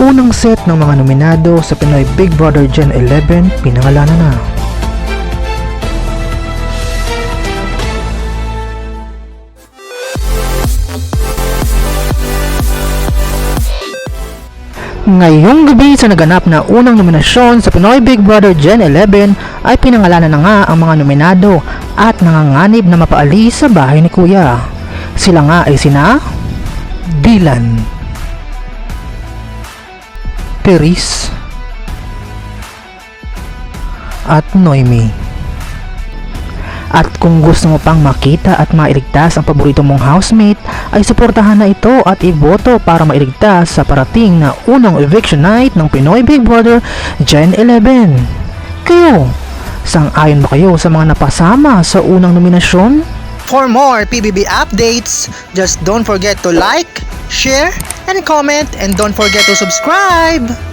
unang set ng mga nominado sa Pinoy Big Brother Gen 11 pinangalanan na. Ngayong gabi sa naganap na unang nominasyon sa Pinoy Big Brother Gen 11 ay pinangalanan na nga ang mga nominado at nanganganib na mapaalis sa bahay ni Kuya. Sila nga ay sina Dylan Peris at Noemi. At kung gusto mo pang makita at mailigtas ang paborito mong housemate, ay suportahan na ito at iboto para mailigtas sa parating na unang eviction night ng Pinoy Big Brother Gen 11. Kayo, sang-ayon ba kayo sa mga napasama sa unang nominasyon? For more PBB updates, just don't forget to like, share, and comment, and don't forget to subscribe!